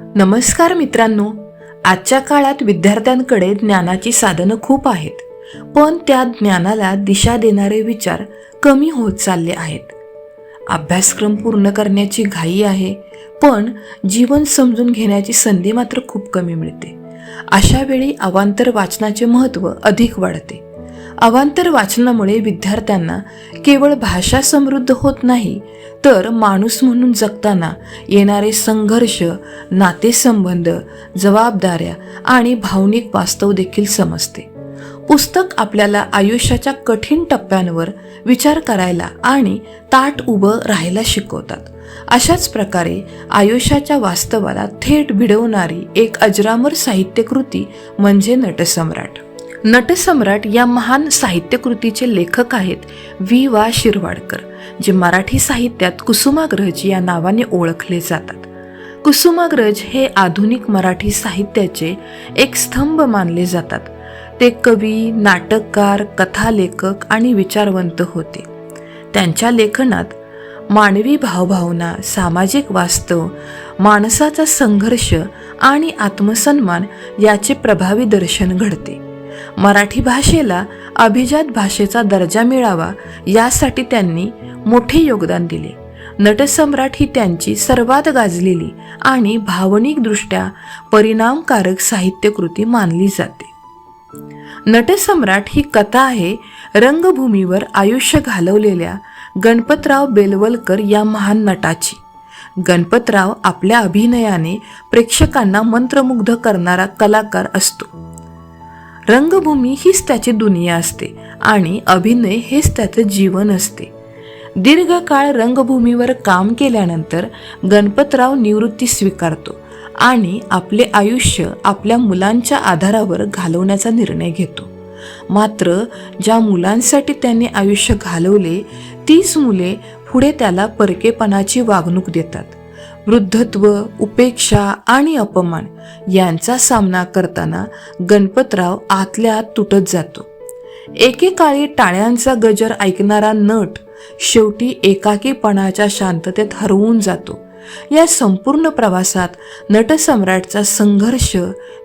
नमस्कार मित्रांनो आजच्या काळात विद्यार्थ्यांकडे ज्ञानाची साधनं खूप आहेत पण त्या ज्ञानाला दिशा देणारे विचार कमी होत चालले आहेत. अभ्यासक्रम पूर्ण करण्याची घाई आहे पण जीवन समजून घेण्याची संधी मात्र खूप कमी मिळते. अशा वेळी अवांतर वाचनाचे महत्त्व अधिक वाढते. अवांतर वाचनामुळे विद्यार्थ्यांना केवळ भाषा समृद्ध होत नाही तर माणूस म्हणून जगताना येणारे संघर्ष नातेसंबंध जबाबदाऱ्या आणि भावनिक वास्तव देखील समजते. पुस्तक आपल्याला आयुष्याच्या कठीण टप्प्यांवर विचार करायला आणि ताट उभं राहायला शिकवतात. अशाच प्रकारे आयुष्याच्या वास्तवाला थेट भिडवणारी एक अजरामर साहित्यकृती म्हणजे नटसम्राट. नटसम्राट या महान साहित्यकृतीचे लेखक आहेत व्ही वा शिरवाडकर जे मराठी साहित्यात कुसुमाग्रज या नावाने ओळखले जातात. कुसुमाग्रज हे आधुनिक मराठी साहित्याचे एक स्तंभ मानले जातात. ते कवी नाटककार कथालेखक आणि विचारवंत होते. त्यांच्या लेखनात मानवी भावभावना सामाजिक वास्तव माणसाचा संघर्ष आणि आत्मसन्मान याचे प्रभावी दर्शन घडते. मराठी भाषेला अभिजात भाषेचा दर्जा मिळावा यासाठी त्यांनी मोठे योगदान दिले. नटसम्राट ही त्यांची सर्वात गाजलेली आणि भावनिकदृष्ट्या परिणामकारक साहित्यकृती मानली जाते. नटसम्राट ही कथा आहे रंगभूमीवर आयुष्य घालवलेल्या गणपतराव बेलवलकर या महान नटाची. गणपतराव आपल्या अभिनयाने प्रेक्षकांना मंत्रमुग्ध करणारा कलाकार असतो. रंगभूमी हीच त्याची दुनिया असते आणि अभिनय हेच त्याचं जीवन असते. दीर्घकाळ रंगभूमीवर काम केल्यानंतर गणपतराव निवृत्ती स्वीकारतो आणि आपले आयुष्य आपल्या मुलांच्या आधारावर घालवण्याचा निर्णय घेतो. मात्र ज्या मुलांसाठी त्यांनी आयुष्य घालवले तीच मुले पुढे त्याला परकेपणाची वागणूक देतात. वृद्धत्व उपेक्षा आणि अपमान यांचा सामना करताना गणपतराव आतल्या आत तुटत जातो. एकेकाळी टाळ्यांचा गजर ऐकणारा नट शेवटी एकाकीपणाच्या शांततेत हरवून जातो. या संपूर्ण प्रवासात नटसम्राटचा संघर्ष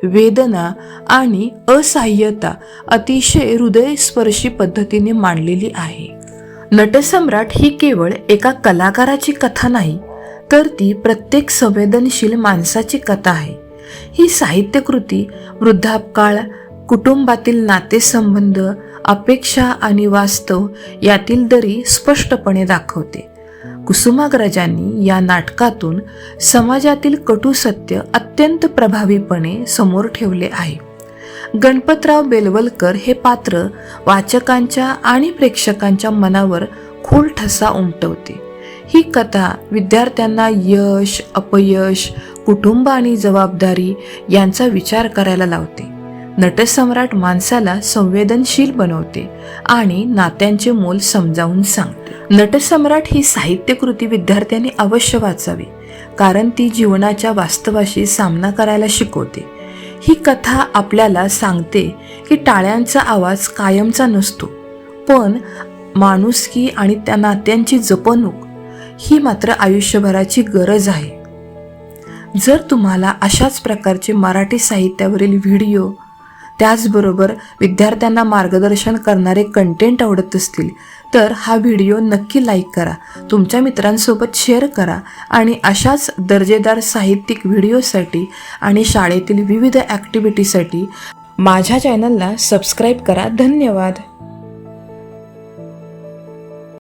वेदना आणि असहाय्यता अतिशय हृदयस्पर्शी पद्धतीने मांडलेली आहे. नटसम्राट ही केवळ एका कलाकाराची कथा नाही तर ती प्रत्येक संवेदनशील माणसाची कथा आहे. ही साहित्यकृती वृद्धापकाळ कुटुंबातील नातेसंबंध अपेक्षा आणि वास्तव यातील दरी स्पष्टपणे दाखवते. कुसुमाग्रजांनी या नाटकातून समाजातील कटू सत्य अत्यंत प्रभावीपणे समोर ठेवले आहे. गणपतराव बेलवलकर हे पात्र वाचकांच्या आणि प्रेक्षकांच्या मनावर खोल ठसा उमटवते. ही कथा विद्यार्थ्यांना यश अपयश कुटुंब आणि जबाबदारी यांचा विचार करायला लावते. नटसम्राट माणसाला संवेदनशील बनवते आणि नात्यांचे मोल समजावून सांगते. नटसम्राट ही साहित्यकृती विद्यार्थ्यांनी अवश्य वाचावी कारण ती जीवनाच्या वास्तवाशी सामना करायला शिकवते. ही कथा आपल्याला सांगते की टाळ्यांचा आवाज कायमचा नसतो पण माणुसकी आणि त्या नात्यांची जपणूक ही मात्र आयुष्यभराची गरज आहे. जर तुम्हाला अशाच प्रकारचे मराठी साहित्यावरील व्हिडिओ त्याचबरोबर विद्यार्थ्यांना मार्गदर्शन करणारे कंटेंट आवडत असतील तर हा व्हिडिओ नक्की लाईक करा तुमच्या मित्रांसोबत शेअर करा आणि अशाच दर्जेदार साहित्यिक व्हिडिओसाठी आणि शाळेतील विविध ॲक्टिव्हिटीसाठी माझ्या चॅनलला सबस्क्राईब करा. धन्यवाद!